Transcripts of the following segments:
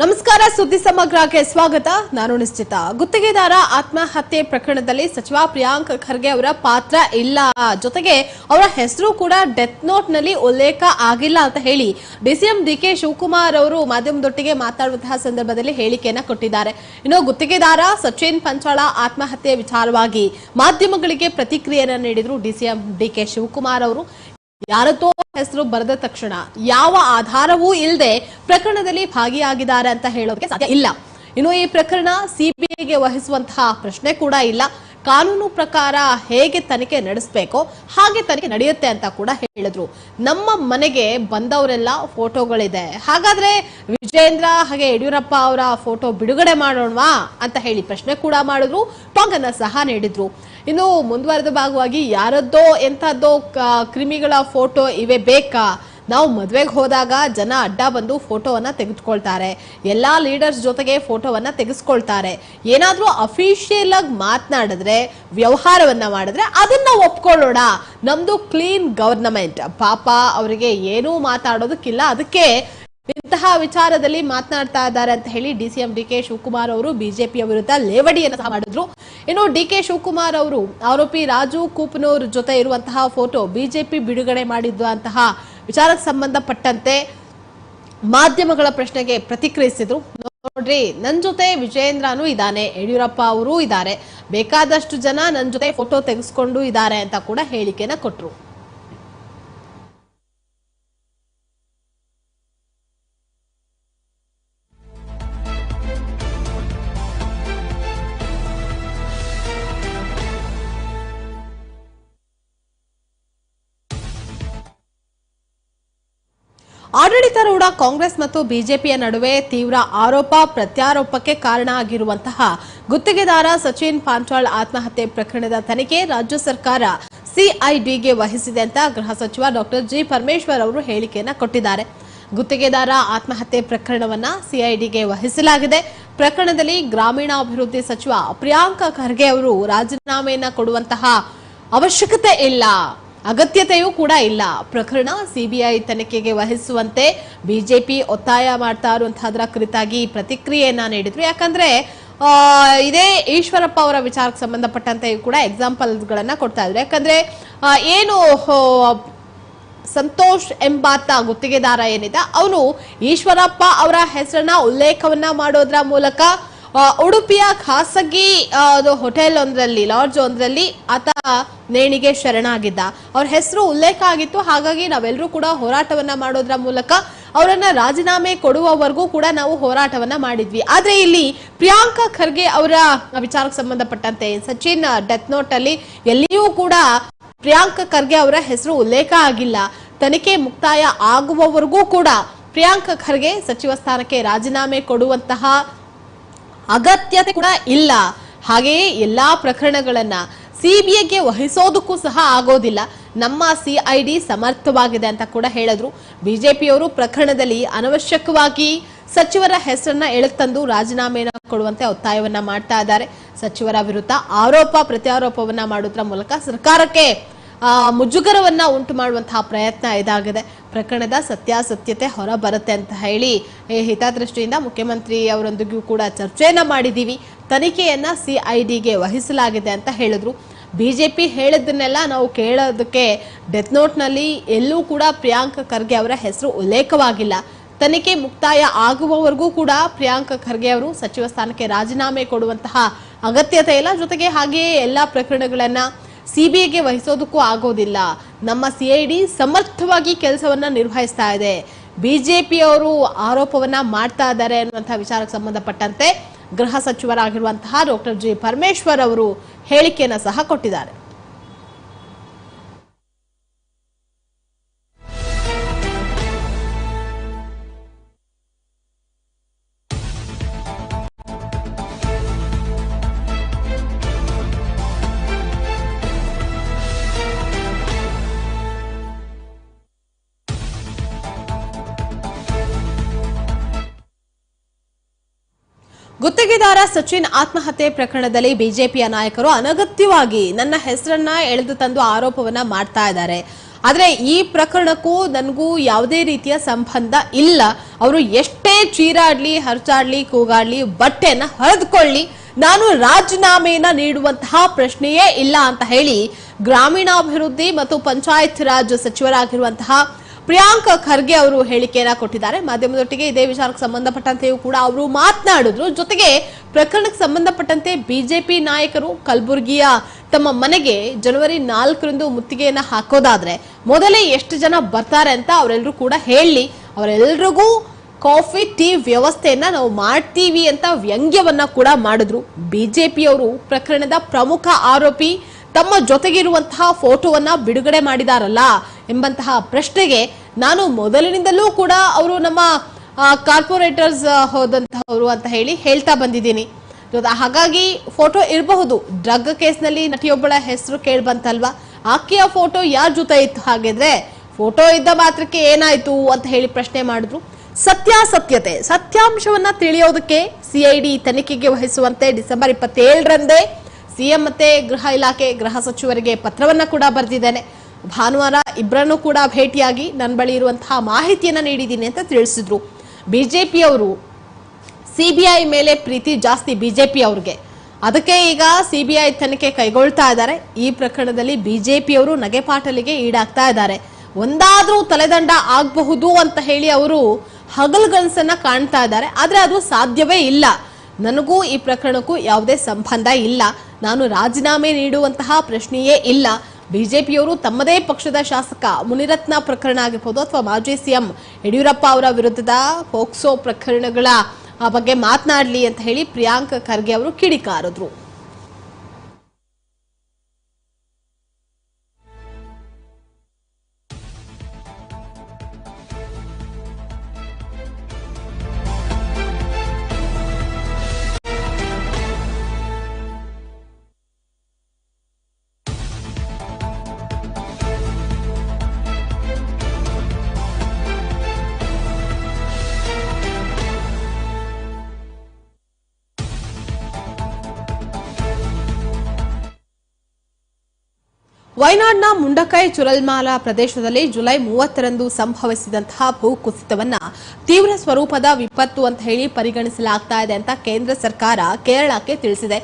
ನಮಸ್ಕಾರ, ಸುದ್ದಿ ಸಮಗ್ರಕ್ಕೆ ಸ್ವಾಗತ. ನಾನು ನಿಶ್ಚಿತ. ಗುತ್ತಿಗೆದಾರ ಆತ್ಮಹತ್ಯೆ ಪ್ರಕರಣದಲ್ಲಿ ಸಚಿವ ಪ್ರಿಯಾಂಕ್ ಖರ್ಗೆ ಅವರ ಪಾತ್ರ ಇಲ್ಲ. ಜೊತೆಗೆ ಅವರ ಹೆಸರು ಕೂಡ ಡೆತ್ ನೋಟ್ನಲ್ಲಿ ಉಲ್ಲೇಖ ಆಗಿಲ್ಲ ಅಂತ ಹೇಳಿ ಡಿಸಿಎಂ ಡಿಕೆ ಶಿವಕುಮಾರ್ ಅವರು ಮಾಧ್ಯಮದೊಟ್ಟಿಗೆ ಮಾತಾಡುವಂತಹ ಸಂದರ್ಭದಲ್ಲಿ ಹೇಳಿಕೆಯನ್ನ ಕೊಟ್ಟಿದ್ದಾರೆ. ಇನ್ನು ಗುತ್ತಿಗೆದಾರ ಸಚಿನ್ ಪಂಚಾಳ ಆತ್ಮಹತ್ಯೆ ವಿಚಾರವಾಗಿ ಮಾಧ್ಯಮಗಳಿಗೆ ಪ್ರತಿಕ್ರಿಯೆಯನ್ನ ನೀಡಿದ್ರು ಡಿಸಿಎಂ ಡಿಕೆ ಶಿವಕುಮಾರ್ ಅವರು. ಯಾರತ್ತೋ ಹೆಸರು ಬರೆದ ತಕ್ಷಣ ಯಾವ ಆಧಾರವೂ ಇಲ್ಲದೆ ಪ್ರಕರಣದಲ್ಲಿ ಭಾಗಿಯಾಗಿದ್ದಾರೆ ಅಂತ ಹೇಳೋದಕ್ಕೆ ಸಾಧ್ಯ ಇಲ್ಲ. ಇನ್ನು ಈ ಪ್ರಕರಣ ಸಿಬಿಐಗೆ ವಹಿಸುವಂತಹ ಪ್ರಶ್ನೆ ಕೂಡ ಇಲ್ಲ. ಕಾನೂನು ಪ್ರಕಾರ ಹೇಗೆ ತನಿಖೆ ನಡೆಸಬೇಕೋ ಹಾಗೆ ತನಿಖೆ ನಡೆಯುತ್ತೆ ಅಂತ ಕೂಡ ಹೇಳಿದ್ರು. ನಮ್ಮ ಮನೆಗೆ ಬಂದವರೆಲ್ಲ ಫೋಟೋಗಳಿದೆ. ಹಾಗಾದ್ರೆ ವಿಜೇಂದ್ರ ಹಾಗೆ ಯಡಿಯೂರಪ್ಪ ಅವರ ಫೋಟೋ ಬಿಡುಗಡೆ ಮಾಡೋಣವಾ ಅಂತ ಹೇಳಿ ಪ್ರಶ್ನೆ ಕೂಡ ಮಾಡಿದ್ರು ಪಂಗನ ಸಹ ನೀಡಿದ್ರು. ಇನ್ನು ಮುಂದುವರೆದ ಭಾಗವಾಗಿ ಯಾರದ್ದೋ ಎಂಥದ್ದೋ ಕ್ರಿಮಿಗಳ ಫೋಟೋ ಇವೆ ಬೇಕಾ? ನಾವು ಮದುವೆಗೆ ಹೋದಾಗ ಜನ ಅಡ್ಡ ಬಂದು ಫೋಟೋವನ್ನು ತೆಗೆದುಕೊಳ್ತಾರೆ. ಎಲ್ಲ ಲೀಡರ್ಸ್ ಜೊತೆಗೆ ಫೋಟೋವನ್ನು ತೆಗೆಸ್ಕೊಳ್ತಾರೆ. ಏನಾದರೂ ಅಫಿಷಿಯಲ್ ಆಗಿ ಮಾತನಾಡಿದ್ರೆ, ವ್ಯವಹಾರವನ್ನು ಮಾಡಿದ್ರೆ ಅದನ್ನು ಒಪ್ಕೊಳ್ಳೋಣ. ನಮ್ದು ಕ್ಲೀನ್ ಗವರ್ನಮೆಂಟ್. ಪಾಪ ಅವರಿಗೆ ಏನೂ ಮಾತಾಡೋದಕ್ಕಿಲ್ಲ. ಅದಕ್ಕೆ ಇಂತಹ ವಿಚಾರದಲ್ಲಿ ಮಾತನಾಡ್ತಾ ಇದ್ದಾರೆ ಅಂತ ಹೇಳಿ D C M D K Shivakumar ಅವರು ಬಿಜೆಪಿಯ ವಿರುದ್ಧ ಲೇವಡಿಯನ್ನು ಮಾಡಿದ್ರು. ಇನ್ನು ಡಿ ಕೆ ಶಿವಕುಮಾರ್ ಅವರು ಆರೋಪಿ ರಾಜು ಕೂಪನೂರ್ ಜೊತೆ ಇರುವಂತಹ ಫೋಟೋ ಬಿಜೆಪಿ ಬಿಡುಗಡೆ ಮಾಡಿದ್ದು ಅಂತಹ ವಿಚಾರಕ್ಕೆ ಸಂಬಂಧಪಟ್ಟಂತೆ ಮಾಧ್ಯಮಗಳ ಪ್ರಶ್ನೆಗೆ ಪ್ರತಿಕ್ರಿಯಿಸಿದ್ರು. ನೋಡ್ರಿ ನನ್ನ ಜೊತೆ ವಿಜಯೇಂದ್ರನೂ ಇದ್ದಾನೆ ಯಡಿಯೂರಪ್ಪ ಅವರು ಇದ್ದಾರೆ ಬೇಕಾದಷ್ಟು ಜನ ನನ್ನ ಜೊತೆ ಫೋಟೋ ತೆಗೆಸ್ಕೊಂಡು ಇದ್ದಾರೆ ಅಂತ ಕೂಡ ಹೇಳಿಕೆನ ಕೊಟ್ರು. ಆಡಳಿತಾರೂಢ ಕಾಂಗ್ರೆಸ್ ಮತ್ತು ಬಿಜೆಪಿಯ ನಡುವೆ ತೀವ್ರ ಆರೋಪ, ಪ್ರತ್ಯಾರೋಪಕ್ಕೆ ಕಾರಣ ಆಗಿರುವಂತಹ ಗುತ್ತಿಗೆದಾರ ಸಚಿನ್ ಪಾಂಚಾಳ್ ಆತ್ಮಹತ್ಯೆ ಪ್ರಕರಣದ ತನಿಖೆ ರಾಜ್ಯ ಸರ್ಕಾರ ಸಿಐಡಿಗೆ ವಹಿಸಿದೆ ಅಂತ ಗೃಹ ಸಚಿವ ಡಾಕ್ಟರ್ ಜಿ ಪರಮೇಶ್ವರ್ ಅವರು ಹೇಳಿಕೆಯನ್ನು ಕೊಟ್ಟಿದ್ದಾರೆ. ಗುತ್ತಿಗೆದಾರ ಆತ್ಮಹತ್ಯೆ ಪ್ರಕರಣವನ್ನ ಸಿಐಡಿಗೆ ವಹಿಸಲಾಗಿದೆ. ಪ್ರಕರಣದಲ್ಲಿ ಗ್ರಾಮೀಣಾಭಿವೃದ್ಧಿ ಸಚಿವ ಪ್ರಿಯಾಂಕ ಖರ್ಗೆ ಅವರು ರಾಜೀನಾಮೆಯನ್ನ ಕೊಡುವಂತಹ ಅವಶ್ಯಕತೆ ಇಲ್ಲ. ಅಗತ್ಯತೆಯೂ ಕೂಡ ಇಲ್ಲ. ಪ್ರಕರಣ ಸಿಬಿಐ ತನಿಖೆಗೆ ವಹಿಸುವಂತೆ ಬಿಜೆಪಿ ಒತ್ತಾಯ ಮಾಡ್ತಾ ಇರುವಂತಹದ್ರ ಕುರಿತಾಗಿ ಪ್ರತಿಕ್ರಿಯೆಯನ್ನ ನೀಡಿದ್ರು. ಯಾಕಂದ್ರೆ ಇದೇ ಈಶ್ವರಪ್ಪ ಅವರ ವಿಚಾರಕ್ಕೆ ಸಂಬಂಧಪಟ್ಟಂತೆ ಕೂಡ ಎಕ್ಸಾಂಪಲ್ಗಳನ್ನ ಕೊಡ್ತಾ ಇದ್ರು. ಯಾಕಂದ್ರೆ ಏನು ಸಂತೋಷ್ ಎಂಬಾತ ಗುತ್ತಿಗೆದಾರ ಏನಿದೆ, ಅವನು ಈಶ್ವರಪ್ಪ ಅವರ ಹೆಸರನ್ನ ಉಲ್ಲೇಖವನ್ನ ಮಾಡೋದ್ರ ಮೂಲಕ ಉಡುಪಿಯ ಖಾಸಗಿ ಹೋಟೆಲ್ ಒಂದರಲ್ಲಿ ಲಾಡ್ಜ್ ಒಂದರಲ್ಲಿ ಆತ ನೇಣಿಗೆ ಶರಣಾಗಿದ್ದ. ಅವ್ರ ಹೆಸರು ಉಲ್ಲೇಖ ಆಗಿತ್ತು. ಹಾಗಾಗಿ ನಾವೆಲ್ಲರೂ ಕೂಡ ಹೋರಾಟವನ್ನ ಮಾಡೋದ್ರ ಮೂಲಕ ಅವರನ್ನ ರಾಜೀನಾಮೆ ಕೊಡುವವರೆಗೂ ಕೂಡ ನಾವು ಹೋರಾಟವನ್ನ ಮಾಡಿದ್ವಿ. ಆದ್ರೆ ಇಲ್ಲಿ ಪ್ರಿಯಾಂಕಾ ಖರ್ಗೆ ಅವರ ವಿಚಾರಕ್ಕೆ ಸಂಬಂಧಪಟ್ಟಂತೆ ಸಚಿನ್ ಡೆತ್ ನೋಟ್ ಅಲ್ಲಿ ಎಲ್ಲಿಯೂ ಕೂಡ ಪ್ರಿಯಾಂಕ ಖರ್ಗೆ ಅವರ ಹೆಸರು ಉಲ್ಲೇಖ ಆಗಿಲ್ಲ. ತನಿಖೆ ಮುಕ್ತಾಯ ಆಗುವವರೆಗೂ ಕೂಡ ಪ್ರಿಯಾಂಕ ಖರ್ಗೆ ಸಚಿವ ಸ್ಥಾನಕ್ಕೆ ರಾಜೀನಾಮೆ ಕೊಡುವಂತಹ ಅಗತ್ಯತೆ ಕೂಡ ಇಲ್ಲ. ಹಾಗೆಯೇ ಎಲ್ಲಾ ಪ್ರಕರಣಗಳನ್ನ ಸಿಬಿಐಗೆ ವಹಿಸೋದಕ್ಕೂ ಸಹ ಆಗೋದಿಲ್ಲ. ನಮ್ಮ ಸಿಐಡಿ ಸಮರ್ಥವಾಗಿದೆ ಅಂತ ಕೂಡ ಹೇಳಿದ್ರು. ಬಿಜೆಪಿಯವರು ಪ್ರಕರಣದಲ್ಲಿ ಅನವಶ್ಯಕವಾಗಿ ಸಚಿವರ ಹೆಸರನ್ನ ಎಳೆತಂದು ರಾಜೀನಾಮೆಯನ್ನು ಕೊಡುವಂತೆ ಒತ್ತಾಯವನ್ನ ಮಾಡ್ತಾ ಇದ್ದಾರೆ. ಸಚಿವರ ವಿರುದ್ಧ ಆರೋಪ ಪ್ರತ್ಯಾರೋಪವನ್ನ ಮಾಡೋದ್ರ ಮೂಲಕ ಸರ್ಕಾರಕ್ಕೆ ಮುಜುಗರವನ್ನ ಉಂಟು ಮಾಡುವಂತಹ ಪ್ರಯತ್ನ ಇದಾಗಿದೆ. ಪ್ರಕರಣದ ಸತ್ಯಾಸತ್ಯತೆ ಹೊರ ಬರುತ್ತೆ ಅಂತ ಹೇಳಿ ಹಿತದೃಷ್ಟಿಯಿಂದ ಮುಖ್ಯಮಂತ್ರಿ ಅವರೊಂದಿಗೂ ಕೂಡ ಚರ್ಚೆಯನ್ನ ಮಾಡಿದೀವಿ. ತನಿಖೆಯನ್ನ ಸಿಐಡಿಗೆ ವಹಿಸಲಾಗಿದೆ ಅಂತ ಹೇಳಿದ್ರು. ಬಿಜೆಪಿ ಹೇಳಿದ್ದನ್ನೆಲ್ಲ ನಾವು ಕೇಳೋದಕ್ಕೆ ಡೆತ್ ನೋಟ್ನಲ್ಲಿ ಎಲ್ಲೂ ಕೂಡ ಪ್ರಿಯಾಂಕ ಖರ್ಗೆ ಅವರ ಹೆಸರು ಉಲ್ಲೇಖವಾಗಿಲ್ಲ. ತನಿಖೆ ಮುಕ್ತಾಯ ಆಗುವವರೆಗೂ ಕೂಡ ಪ್ರಿಯಾಂಕ ಖರ್ಗೆ ಅವರು ಸಚಿವ ಸ್ಥಾನಕ್ಕೆ ರಾಜೀನಾಮೆ ಕೊಡುವಂತಹ ಅಗತ್ಯತೆ ಇಲ್ಲ. ಜೊತೆಗೆ ಹಾಗೆಯೇ ಎಲ್ಲ ಪ್ರಕರಣಗಳನ್ನ ಸಿಬಿಐಗೆ ವಹಿಸೋದಕ್ಕೂ ಆಗೋದಿಲ್ಲ. ನಮ್ಮ ಸಿಐಡಿ ಸಮರ್ಥವಾಗಿ ಕೆಲಸವನ್ನ ನಿರ್ವಹಿಸ್ತಾ ಇದೆ. ಬಿಜೆಪಿಯವರು ಆರೋಪವನ್ನ ಮಾಡ್ತಾ ಇದ್ದಾರೆ ಅನ್ನುವಂತಹ ವಿಚಾರಕ್ಕೆ ಸಂಬಂಧಪಟ್ಟಂತೆ ಗೃಹ ಸಚಿವರಾಗಿರುವಂತಹ ಡಾಕ್ಟರ್ ಜಿ ಪರಮೇಶ್ವರ್ ಅವರು ಹೇಳಿಕೆಯನ್ನ ಸಹ ಕೊಟ್ಟಿದ್ದಾರೆ. ಗುತ್ತಿಗೆದಾರ ಸಚಿನ್ ಆತ್ಮಹತ್ಯೆ ಪ್ರಕರಣದಲ್ಲಿ ಬಿಜೆಪಿಯ ನಾಯಕರು ಅನಗತ್ಯವಾಗಿ ನನ್ನ ಹೆಸರನ್ನ ಎಳೆದು ತಂದು ಆರೋಪವನ್ನ ಮಾಡ್ತಾ ಇದ್ದಾರೆ. ಆದ್ರೆ ಈ ಪ್ರಕರಣಕ್ಕೂ ನನಗೂ ಯಾವುದೇ ರೀತಿಯ ಸಂಬಂಧ ಇಲ್ಲ. ಅವರು ಎಷ್ಟೇ ಚೀರಾಡ್ಲಿ, ಹರ್ಚಾಡ್ಲಿ, ಕೂಗಾಡ್ಲಿ ಬಟ್ಟೆನ ಹರಿದುಕೊಳ್ಳಿ, ನಾನು ರಾಜೀನಾಮೆಯನ್ನ ನೀಡುವಂತಹ ಪ್ರಶ್ನೆಯೇ ಇಲ್ಲ ಅಂತ ಹೇಳಿ ಗ್ರಾಮೀಣಾಭಿವೃದ್ಧಿ ಮತ್ತು ಪಂಚಾಯತ್ ರಾಜ್ ಸಚಿವರಾಗಿರುವಂತಹ ಪ್ರಿಯಾಂಕ್ ಖರ್ಗೆ ಅವರು ಹೇಳಿಕೆಯನ್ನ ಕೊಟ್ಟಿದ್ದಾರೆ. ಮಾಧ್ಯಮದೊಟ್ಟಿಗೆ ಇದೇ ವಿಚಾರಕ್ಕೆ ಸಂಬಂಧಪಟ್ಟಂತೆಯೂ ಕೂಡ ಅವರು ಮಾತನಾಡಿದ್ರು. ಜೊತೆಗೆ ಪ್ರಕರಣಕ್ಕೆ ಸಂಬಂಧಪಟ್ಟಂತೆ ಬಿಜೆಪಿ ನಾಯಕರು ಕಲಬುರಗಿಯ ತಮ್ಮ ಮನೆಗೆ ಜನವರಿ ನಾಲ್ಕರಂದು ಮುತ್ತಿಗೆಯನ್ನ ಹಾಕೋದಾದ್ರೆ ಮೊದಲೇ ಎಷ್ಟು ಜನ ಬರ್ತಾರೆ ಅಂತ ಅವರೆಲ್ಲರೂ ಕೂಡ ಹೇಳಿ ಅವರೆಲ್ಲರಿಗೂ ಕಾಫಿ, ಟೀ ವ್ಯವಸ್ಥೆಯನ್ನ ನಾವು ಮಾಡ್ತೀವಿ ಅಂತ ವ್ಯಂಗ್ಯವನ್ನ ಕೂಡ ಮಾಡಿದ್ರು. ಬಿಜೆಪಿಯವರು ಪ್ರಕರಣದ ಪ್ರಮುಖ ಆರೋಪಿ ತಮ್ಮ ಜೊತೆಗಿರುವಂತಹ ಫೋಟೋವನ್ನ ಬಿಡುಗಡೆ ಮಾಡಿದಾರಲ್ಲ ಎಂಬಂತಹ ಪ್ರಶ್ನೆಗೆ ನಾನು ಮೊದಲಿನಿಂದಲೂ ಕೂಡ ಅವರು ನಮ್ಮ ಕಾರ್ಪೊರೇಟರ್ಸ್ ಹೋದಂತಹವರು ಅಂತ ಹೇಳಿ ಹೇಳ್ತಾ ಬಂದಿದ್ದೀನಿ. ಹಾಗಾಗಿ ಫೋಟೋ ಇರಬಹುದು. ಡ್ರಗ್ ಕೇಸ್ನಲ್ಲಿ ನಟಿಯೊಬ್ಬಳ ಹೆಸರು ಕೇಳಿ ಬಂತಲ್ವಾ? ಆಕೆಯ ಫೋಟೋ ಯಾರ ಜೊತೆ ಇತ್ತು ಹಾಗಿದ್ರೆ, ಫೋಟೋ ಇದ್ದ ಮಾತ್ರಕ್ಕೆ ಏನಾಯ್ತು ಅಂತ ಹೇಳಿ ಪ್ರಶ್ನೆ ಮಾಡಿದ್ರು. ಸತ್ಯಾಸತ್ಯತೆ, ಸತ್ಯಾಂಶವನ್ನ ತಿಳಿಯೋದಕ್ಕೆ ಸಿಐಡಿ ತನಿಖೆಗೆ ವಹಿಸುವಂತೆ ಡಿಸೆಂಬರ್ ಇಪ್ಪತ್ತೇಳರಂದೇ ಸಿಎಂ ಮತ್ತೆ ಗೃಹ ಇಲಾಖೆ ಗೃಹ ಸಚಿವರಿಗೆ ಪತ್ರವನ್ನ ಕೂಡ ಬರೆದಿದ್ದೇನೆ. ಭಾನುವಾರ ಇಬ್ಬರನ್ನು ಕೂಡ ಭೇಟಿಯಾಗಿ ನನ್ನ ಬಳಿ ಇರುವಂತಹ ಮಾಹಿತಿಯನ್ನು ನೀಡಿದ್ದೀನಿ ಅಂತ ತಿಳಿಸಿದ್ರು. ಬಿಜೆಪಿಯವರು ಸಿಬಿಐ ಮೇಲೆ ಪ್ರೀತಿ ಜಾಸ್ತಿ ಬಿಜೆಪಿ ಅವ್ರಿಗೆ ಅದಕ್ಕೆ ಈಗ ಸಿಬಿಐ ತನಿಖೆ ಕೈಗೊಳ್ತಾ ಇದ್ದಾರೆ. ಈ ಪ್ರಕರಣದಲ್ಲಿ ಬಿಜೆಪಿಯವರು ನಗೆಪಾಟಲಿಗೆ ಈಡಾಗ್ತಾ ಇದ್ದಾರೆ. ಒಂದಾದ್ರೂ ತಲೆದಂಡ ಆಗಬಹುದು ಅಂತ ಹೇಳಿ ಅವರು ಹಗಲ್ಗನಸನ್ನ ಕಾಣ್ತಾ ಇದ್ದಾರೆ. ಆದರೆ ಅದು ಸಾಧ್ಯವೇ ಇಲ್ಲ. ನನಗೂ ಈ ಪ್ರಕರಣಕ್ಕೂ ಯಾವುದೇ ಸಂಬಂಧ ಇಲ್ಲ. ನಾನು ರಾಜೀನಾಮೆ ನೀಡುವಂತಹ ಪ್ರಶ್ನೆಯೇ ಇಲ್ಲ. ಬಿಜೆಪಿಯವರು ತಮ್ಮದೇ ಪಕ್ಷದ ಶಾಸಕ ಮುನಿರತ್ನ ಪ್ರಕರಣ ಆಗಿರ್ಬೋದು ಅಥವಾ ಮಾಜಿ ಸಿಎಂ ಯಡಿಯೂರಪ್ಪ ಅವರ ವಿರುದ್ಧದ ಪೋಕ್ಸೋ ಪ್ರಕರಣಗಳ ಬಗ್ಗೆ ಮಾತನಾಡಲಿ ಅಂತ ಹೇಳಿ ಪ್ರಿಯಾಂಕ್ ಖರ್ಗೆ ಅವರು ಕಿಡಿಕಾರಿದ್ರು. ವಯನಾಡ್ನ ಮುಂಡಕೈ ಚುರಲ್ಮಾಲ ಪ್ರದೇಶದಲ್ಲಿ ಜುಲೈ ಮೂವತ್ತರಂದು ಸಂಭವಿಸಿದಂತಹ ಭೂಕುಸಿತವನ್ನ ತೀವ್ರ ಸ್ವರೂಪದ ವಿಪತ್ತು ಅಂತ ಹೇಳಿ ಪರಿಗಣಿಸಲಾಗ್ತಾ ಇದೆ ಅಂತ ಕೇಂದ್ರ ಸರ್ಕಾರ ಕೇರಳಕ್ಕೆ ತಿಳಿಸಿದೆ.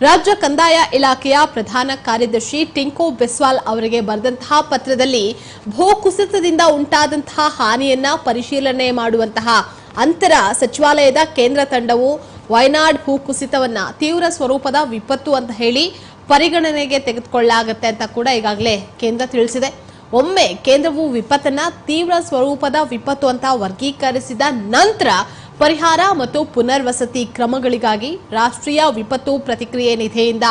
ರಾಜ್ಯ ಕಂದಾಯ ಇಲಾಖೆಯ ಪ್ರಧಾನ ಕಾರ್ಯದರ್ಶಿ ಟಿಂಕು ಬಿಸ್ವಾಲ್ ಅವರಿಗೆ ಬರೆದಂತಹ ಪತ್ರದಲ್ಲಿ ಭೂಕುಸಿತದಿಂದ ಉಂಟಾದಂತಹ ಹಾನಿಯನ್ನ ಪರಿಶೀಲನೆ ಮಾಡುವಂತಹ ಅಂತರ ಸಚಿವಾಲಯದ ಕೇಂದ್ರ ತಂಡವು ವಯನಾಡ್ ಭೂಕುಸಿತವನ್ನ ತೀವ್ರ ಸ್ವರೂಪದ ವಿಪತ್ತು ಅಂತ ಹೇಳಿ ಪರಿಗಣನೆಗೆ ತೆಗೆದುಕೊಳ್ಳಲಾಗುತ್ತೆ ಅಂತ ಕೂಡ ಈಗಾಗಲೇ ಕೇಂದ್ರ ತಿಳಿಸಿದೆ. ಒಮ್ಮೆ ಕೇಂದ್ರವು ವಿಪತ್ತನ್ನ ತೀವ್ರ ಸ್ವರೂಪದ ವಿಪತ್ತು ಅಂತ ವರ್ಗೀಕರಿಸಿದ ನಂತರ ಪರಿಹಾರ ಮತ್ತು ಪುನರ್ವಸತಿ ಕ್ರಮಗಳಿಗಾಗಿ ರಾಷ್ಟ್ರೀಯ ವಿಪತ್ತು ಪ್ರತಿಕ್ರಿಯೆ ನಿಧಿಯಿಂದ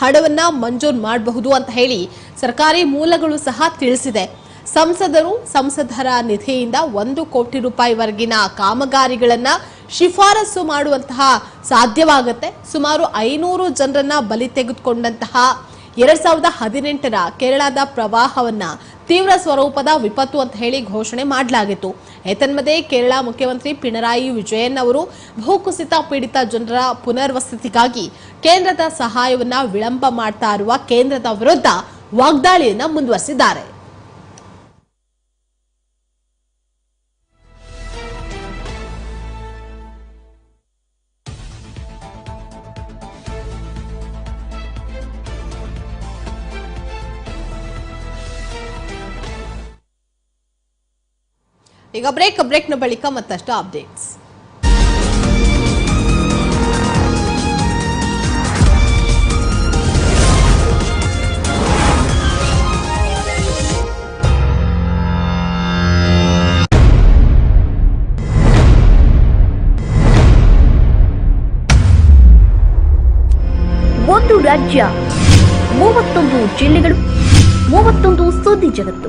ಹಣವನ್ನ ಮಂಜೂರು ಮಾಡಬಹುದು ಅಂತ ಹೇಳಿ ಸರ್ಕಾರಿ ಮೂಲಗಳು ಸಹ ತಿಳಿಸಿದೆ. ಸಂಸದರು ಸಂಸದರ ನಿಧಿಯಿಂದ ಒಂದು ಕೋಟಿ ರೂಪಾಯಿವರೆಗಿನ ಕಾಮಗಾರಿಗಳನ್ನ ಶಿಫಾರಸು ಮಾಡುವಂತಹ ಸಾಧ್ಯವಾಗುತ್ತೆ. ಸುಮಾರು ಐನೂರು ಜನರನ್ನ ಬಲಿ ತೆಗೆದುಕೊಂಡಂತಹ ಎರಡ್ ಸಾವಿರದ ಹದಿನೆಂಟರ ಕೇರಳದ ಪ್ರವಾಹವನ್ನ ತೀವ್ರ ಸ್ವರೂಪದ ವಿಪತ್ತು ಅಂತ ಹೇಳಿ ಘೋಷಣೆ ಮಾಡಲಾಗಿತ್ತು. ಏತನ್ಮಧ್ಯೆ ಕೇರಳ ಮುಖ್ಯಮಂತ್ರಿ ಪಿಣರಾಯಿ ವಿಜಯನ್ ಅವರು ಭೂಕುಸಿತ ಪೀಡಿತ ಜನರ ಪುನರ್ವಸತಿಗಾಗಿ ಕೇಂದ್ರದ ಸಹಾಯವನ್ನ ವಿಳಂಬ ಮಾಡ್ತಾ ಇರುವ ಕೇಂದ್ರದ ವಿರುದ್ಧ ವಾಗ್ದಾಳಿಯನ್ನ ಮುಂದುವರೆಸಿದ್ದಾರೆ. ಈಗ ಬ್ರೇಕ್ ಬ್ರೇಕ್ನ ಬಳಿಕ ಮತ್ತಷ್ಟು ಅಪ್ಡೇಟ್ಸ್ ರಾಜ್ಯ ಮೂವತ್ತೊಂದು ಜಿಲ್ಲೆಗಳು ಮೂವತ್ತೊಂದು ಸುದ್ದಿ ಜಗತ್ತು.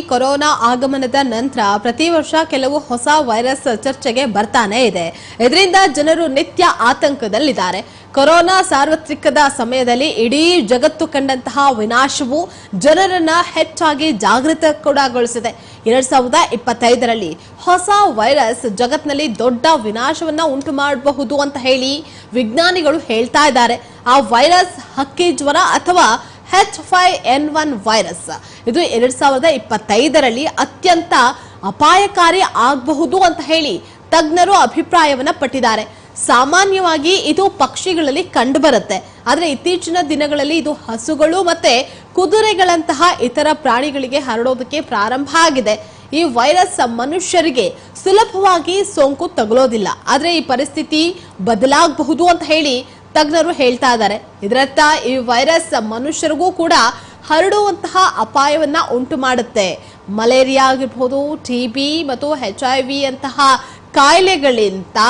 ಕೊರೋನಾ ಆಗಮನದ ನಂತರ ಪ್ರತಿ ವರ್ಷ ಕೆಲವು ಹೊಸ ವೈರಸ್ ಚರ್ಚೆಗೆ ಬರ್ತಾನೆ ಇದೆ. ಇದರಿಂದ ಜನರು ನಿತ್ಯ ಆತಂಕದಲ್ಲಿದ್ದಾರೆ. ಕೊರೋನಾ ಸಾರ್ವತ್ರಿಕದ ಸಮಯದಲ್ಲಿ ಇಡೀ ಜಗತ್ತು ಕಂಡಂತಹ ವಿನಾಶವು ಜನರನ್ನ ಹೆಚ್ಚಾಗಿ ಜಾಗೃತ ಕೂಡಗೊಳಿಸಿದೆ. ಎರಡ್ ಸಾವಿರದ ಇಪ್ಪತ್ತೈದರಲ್ಲಿ ಹೊಸ ವೈರಸ್ ಜಗತ್ನಲ್ಲಿ ದೊಡ್ಡ ವಿನಾಶವನ್ನ ಉಂಟು ಮಾಡಬಹುದು ಅಂತ ಹೇಳಿ ವಿಜ್ಞಾನಿಗಳು ಹೇಳ್ತಾ ಇದ್ದಾರೆ. ಆ ವೈರಸ್ ಹಕ್ಕಿ ಜ್ವರ ಅಥವಾ H five N one virus ಇದು ಎರಡ್ ಸಾವಿರದ ಇಪ್ಪತ್ತೈದರಲ್ಲಿ ಅತ್ಯಂತ ಅಪಾಯಕಾರಿ ಆಗಬಹುದು ಅಂತ ಹೇಳಿ ತಜ್ಞರು ಅಭಿಪ್ರಾಯವನ್ನ ಪಟ್ಟಿದ್ದಾರೆ. ಸಾಮಾನ್ಯವಾಗಿ ಇದು ಪಕ್ಷಿಗಳಲ್ಲಿ ಕಂಡುಬರುತ್ತೆ. ಆದರೆ ಇತ್ತೀಚಿನ ದಿನಗಳಲ್ಲಿ ಇದು ಹಸುಗಳು ಮತ್ತೆ ಕುದುರೆಗಳಂತಹ ಇತರ ಪ್ರಾಣಿಗಳಿಗೆ ಹರಡೋದಕ್ಕೆ ಪ್ರಾರಂಭ ಆಗಿದೆ. ಈ ವೈರಸ್ ಮನುಷ್ಯರಿಗೆ ಸುಲಭವಾಗಿ ಸೋಂಕು ತಗುಲೋದಿಲ್ಲ. ಆದರೆ ಈ ಪರಿಸ್ಥಿತಿ ಬದಲಾಗಬಹುದು ಅಂತ ಹೇಳಿ ತಜ್ಞರು ಹೇಳ್ತಾ ಇದ್ದಾರೆ. ಇದರರ್ಥ ಈ ವೈರಸ್ ಮನುಷ್ಯರಿಗೂ ಕೂಡ ಹರಡುವಂತಹ ಅಪಾಯವನ್ನ ಉಂಟು ಮಾಡುತ್ತೆ. ಮಲೇರಿಯಾ ಆಗಿರ್ಬೋದು ಟಿ ಬಿ ಮತ್ತು ಹೆಚ್ ಐ ವಿ ಅಂತಹ ಕಾಯಿಲೆಗಳಿಂದ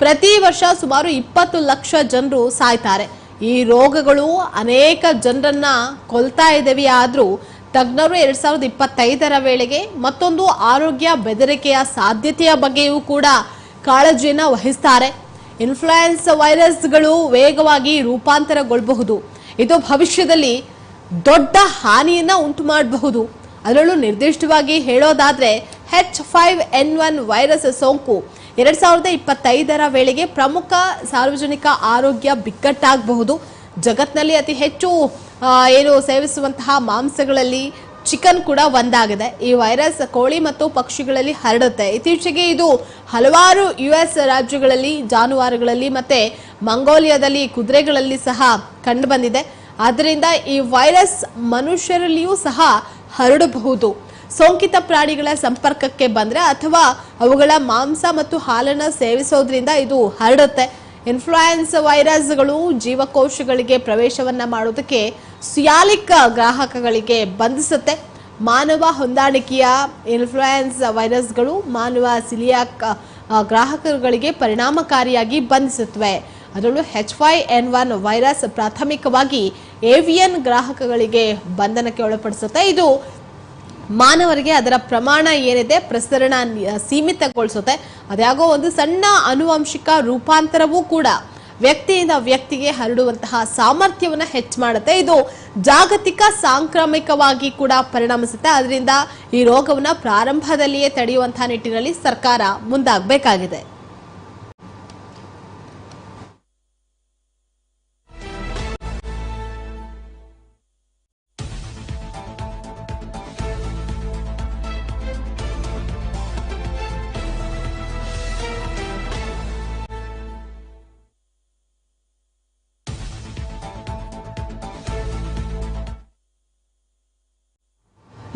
ಪ್ರತಿ ವರ್ಷ ಸುಮಾರು ಇಪ್ಪತ್ತು ಲಕ್ಷ ಜನರು ಸಾಯ್ತಾರೆ. ಈ ರೋಗಗಳು ಅನೇಕ ಜನರನ್ನ ಕೊಲ್ತಾ ಇದ್ದೇವೆ. ಆದರೂ ತಜ್ಞರು ಎರಡ್ ಸಾವಿರದ ಇಪ್ಪತ್ತೈದರ ವೇಳೆಗೆ ಮತ್ತೊಂದು ಆರೋಗ್ಯ ಬೆದರಿಕೆಯ ಸಾಧ್ಯತೆಯ ಬಗ್ಗೆಯೂ ಕೂಡ ಕಾಳಜಿಯನ್ನ ವಹಿಸ್ತಾರೆ. ಇನ್ಫ್ಲೂಯೆನ್ಸ್ ವೈರಸ್ಗಳು ವೇಗವಾಗಿ ರೂಪಾಂತರಗೊಳ್ಳಬಹುದು ಇದು ಭವಿಷ್ಯದಲ್ಲಿ ದೊಡ್ಡ ಹಾನಿಯನ್ನ ಉಂಟು ಮಾಡಬಹುದು ಅದರಲ್ಲೂ ನಿರ್ದಿಷ್ಟವಾಗಿ ಹೇಳೋದಾದ್ರೆ H five N one virus ಸೋಂಕು ಎರಡ್ ಸಾವಿರದ ಇಪ್ಪತ್ತೈದರ ವೇಳೆಗೆ ಪ್ರಮುಖ ಸಾರ್ವಜನಿಕ ಆರೋಗ್ಯ ಬಿಕ್ಕಟ್ಟಾಗಬಹುದು. ಜಗತ್ನಲ್ಲಿ ಅತಿ ಹೆಚ್ಚು ಏನು ಸೇವಿಸುವಂತಹ ಮಾಂಸಗಳಲ್ಲಿ ಚಿಕನ್ ಕೂಡ ಒಂದಾಗಿದೆ. ಈ ವೈರಸ್ ಕೋಳಿ ಮತ್ತು ಪಕ್ಷಿಗಳಲ್ಲಿ ಹರಡುತ್ತೆ. ಇತ್ತೀಚೆಗೆ ಇದು ಹಲವಾರು ಯು ಎಸ್ ರಾಜ್ಯಗಳಲ್ಲಿ, ಜಾನುವಾರುಗಳಲ್ಲಿ ಮತ್ತೆ ಮಂಗೋಲಿಯಾದಲ್ಲಿ, ಕುದುರೆಗಳಲ್ಲಿ ಸಹ ಕಂಡುಬಂದಿದೆ ಆದ್ದರಿಂದ ಈ ವೈರಸ್ ಮನುಷ್ಯರಲ್ಲಿಯೂ ಸಹ ಹರಡಬಹುದು. ಸೋಂಕಿತ ಪ್ರಾಣಿಗಳ ಸಂಪರ್ಕಕ್ಕೆ ಬಂದ್ರೆ ಅಥವಾ ಅವುಗಳ ಮಾಂಸ ಮತ್ತು ಹಾಲನ್ನು ಸೇವಿಸೋದ್ರಿಂದ ಇದು ಹರಡುತ್ತೆ. ಇನ್ಫ್ಲೂಯೆನ್ಸ್ ವೈರಸ್ಗಳು ಜೀವಕೋಶಗಳಿಗೆ ಪ್ರವೇಶವನ್ನ ಮಾಡೋದಕ್ಕೆ ಸಿಯಾಲಿಕ್ ಗ್ರಾಹಕಗಳಿಗೆ ಬಂಧಿಸುತ್ತೆ. ಮಾನವ ಹೊಂದಾಣಿಕೆಯ ಇನ್ಫ್ಲೂಯೆನ್ಸ್ ವೈರಸ್ಗಳು ಮಾನವ ಸಿಲಿಯಾಕ್ ಗ್ರಾಹಕಗಳಿಗೆ ಪರಿಣಾಮಕಾರಿಯಾಗಿ ಬಂಧಿಸುತ್ತವೆ. ಅದರಲ್ಲೂ H five N one virus ಪ್ರಾಥಮಿಕವಾಗಿ ಏವಿಯನ್ ಗ್ರಾಹಕಗಳಿಗೆ ಬಂಧನಕ್ಕೆ ಒಳಪಡಿಸುತ್ತೆ. ಇದು ಮಾನವರಿಗೆ ಅದರ ಪ್ರಮಾಣ ಏನಿದೆ ಪ್ರಸರಣ ಸೀಮಿತಗೊಳಿಸುತ್ತೆ. ಅದ್ಯಾಗೋ ಒಂದು ಸಣ್ಣ ಆನುವಂಶಿಕ ರೂಪಾಂತರವೂ ಕೂಡ ವ್ಯಕ್ತಿಯಿಂದ ವ್ಯಕ್ತಿಗೆ ಹರಡುವಂತಹ ಸಾಮರ್ಥ್ಯವನ್ನು ಹೆಚ್ಚು ಮಾಡುತ್ತೆ. ಇದು ಜಾಗತಿಕ ಸಾಂಕ್ರಾಮಿಕವಾಗಿ ಕೂಡ ಪರಿಣಮಿಸುತ್ತೆ. ಅದರಿಂದ ಈ ರೋಗವನ್ನ ಪ್ರಾರಂಭದಲ್ಲಿಯೇ ತಡೆಯುವಂತಹ ನಿಟ್ಟಿನಲ್ಲಿ ಸರ್ಕಾರ ಮುಂದಾಗಬೇಕಾಗಿದೆ.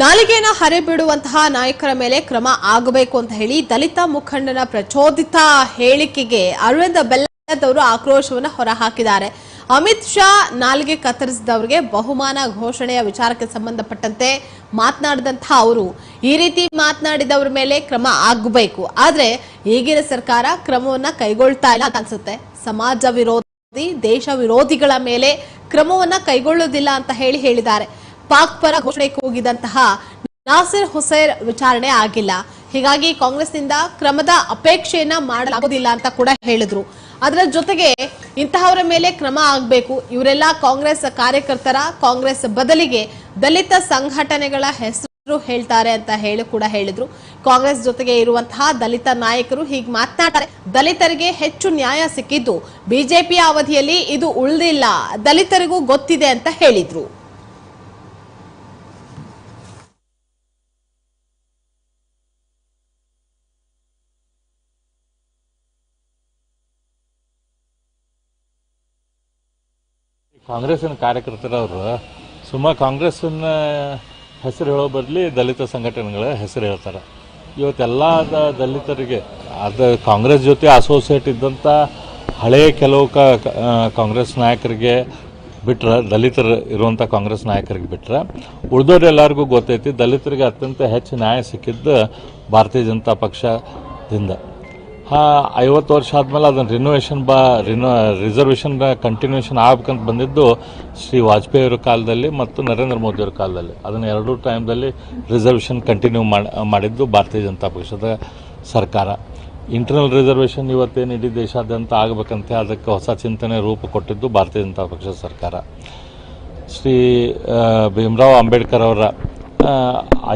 ನಾಲಿಗೆನ ಹರಿಬಿಡುವಂತಹ ನಾಯಕರ ಮೇಲೆ ಕ್ರಮ ಆಗಬೇಕು ಅಂತ ಹೇಳಿ ದಲಿತ ಮುಖಂಡನ ಪ್ರಚೋದಿತ ಹೇಳಿಕೆಗೆ ಅರವಿಂದ ಬೆಲ್ಲದವರು ಆಕ್ರೋಶವನ್ನು ಹೊರಹಾಕಿದ್ದಾರೆ. ಅಮಿತ್ ಶಾ ನಾಲಿಗೆ ಕತ್ತರಿಸಿದವರಿಗೆ ಬಹುಮಾನ ಘೋಷಣೆಯ ವಿಚಾರಕ್ಕೆ ಸಂಬಂಧಪಟ್ಟಂತೆ ಮಾತನಾಡಿದಂತಹ ಅವರು ಈ ರೀತಿ ಮಾತನಾಡಿದವರ ಮೇಲೆ ಕ್ರಮ ಆಗಬೇಕು. ಆದ್ರೆ ಈಗಿನ ಸರ್ಕಾರ ಕ್ರಮವನ್ನ ಕೈಗೊಳ್ತಾ ಇಲ್ಲ ಅಂತ ಅನ್ಸುತ್ತೆ. ಸಮಾಜ ವಿರೋಧಿ, ದೇಶ ವಿರೋಧಿಗಳ ಮೇಲೆ ಕ್ರಮವನ್ನ ಕೈಗೊಳ್ಳೋದಿಲ್ಲ ಅಂತ ಹೇಳಿ ಹೇಳಿದ್ದಾರೆ. ಪಾಕ್ ಪರ ಘೋಷಣೆ ಕೂಗಿದಂತಹ ನಾಸಿರ್ ಹುಸೇನ್ ವಿಚಾರಣೆ ಆಗಿಲ್ಲ. ಹೀಗಾಗಿ ಕಾಂಗ್ರೆಸ್ನಿಂದ ಕ್ರಮದ ಅಪೇಕ್ಷೆಯನ್ನ ಮಾಡಲಾಗುವುದಿಲ್ಲ ಅಂತ ಕೂಡ ಹೇಳಿದ್ರು. ಅದರ ಜೊತೆಗೆ ಇಂತಹವರ ಮೇಲೆ ಕ್ರಮ ಆಗಬೇಕು. ಇವರೆಲ್ಲ ಕಾಂಗ್ರೆಸ್ ಕಾರ್ಯಕರ್ತರ ಕಾಂಗ್ರೆಸ್ ಬದಲಿಗೆ ದಲಿತ ಸಂಘಟನೆಗಳ ಹೆಸರು ಹೇಳ್ತಾರೆ ಅಂತ ಹೇಳಿ ಕೂಡ ಹೇಳಿದ್ರು. ಕಾಂಗ್ರೆಸ್ ಜೊತೆಗೆ ಇರುವಂತಹ ದಲಿತ ನಾಯಕರು ಹೀಗೆ ಮಾತನಾಡ್ತಾರೆ. ದಲಿತರಿಗೆ ಹೆಚ್ಚು ನ್ಯಾಯ ಸಿಕ್ಕಿದ್ದು ಬಿಜೆಪಿಯ ಅವಧಿಯಲ್ಲಿ ಇದು ಉಳಿದಿಲ್ಲ. ದಲಿತರಿಗೂ ಗೊತ್ತಿದೆ ಅಂತ ಹೇಳಿದ್ರು. ಕಾಂಗ್ರೆಸ್ಸಿನ ಕಾರ್ಯಕರ್ತರವರು ಸುಮ್ಮ ಕಾಂಗ್ರೆಸ್ಸಿನ ಹೆಸರು ಹೇಳೋ ಬದಲಿ ದಲಿತ ಸಂಘಟನೆಗಳ ಹೆಸರು ಹೇಳ್ತಾರೆ. ಇವತ್ತೆಲ್ಲ ದಲಿತರಿಗೆ, ಅದು ಕಾಂಗ್ರೆಸ್ ಜೊತೆ ಅಸೋಸಿಯೇಟ್ ಇದ್ದಂಥ ಹಳೆಯ ಕೆಲವು ಕಾಂಗ್ರೆಸ್ ನಾಯಕರಿಗೆ ಬಿಟ್ರೆ, ದಲಿತರು ಇರುವಂಥ ಕಾಂಗ್ರೆಸ್ ನಾಯಕರಿಗೆ ಬಿಟ್ರೆ ಉಳಿದವ್ರೆಲ್ಲರಿಗೂ ಗೊತ್ತೈತಿ, ದಲಿತರಿಗೆ ಅತ್ಯಂತ ಹೆಚ್ಚು ನ್ಯಾಯ ಸಿಕ್ಕಿದ್ದು ಭಾರತೀಯ ಜನತಾ ಪಕ್ಷದಿಂದ. ಹಾ, ಐವತ್ತು ವರ್ಷ ಆದಮೇಲೆ ಅದನ್ನು ರಿನೋವೇಷನ್ ಬಾ ರಿನೋ ರಿಸರ್ವೇಷನ್ ಕಂಟಿನ್ಯೂಷನ್ ಆಗ್ಬೇಕಂತ ಬಂದಿದ್ದು ಶ್ರೀ ವಾಜಪೇಯಿ ಅವರ ಕಾಲದಲ್ಲಿ ಮತ್ತು ನರೇಂದ್ರ ಮೋದಿಯವ್ರ ಕಾಲದಲ್ಲಿ. ಅದನ್ನು ಎರಡೂ ಟೈಮ್ದಲ್ಲಿ ರಿಸರ್ವೇಷನ್ ಕಂಟಿನ್ಯೂ ಮಾಡಿದ್ದು ಭಾರತೀಯ ಜನತಾ ಪಕ್ಷದ ಸರ್ಕಾರ. ಇಂಟರ್ನಲ್ ರಿಸರ್ವೇಷನ್ ಇವತ್ತೇನು ಇಡೀ ದೇಶಾದ್ಯಂತ ಆಗಬೇಕಂತ ಅದಕ್ಕೆ ಹೊಸ ಚಿಂತನೆ ರೂಪ ಕೊಟ್ಟಿದ್ದು ಭಾರತೀಯ ಜನತಾ ಪಕ್ಷದ ಸರ್ಕಾರ. ಶ್ರೀ ಭೀಮರಾವ್ ಅಂಬೇಡ್ಕರ್ ಅವರ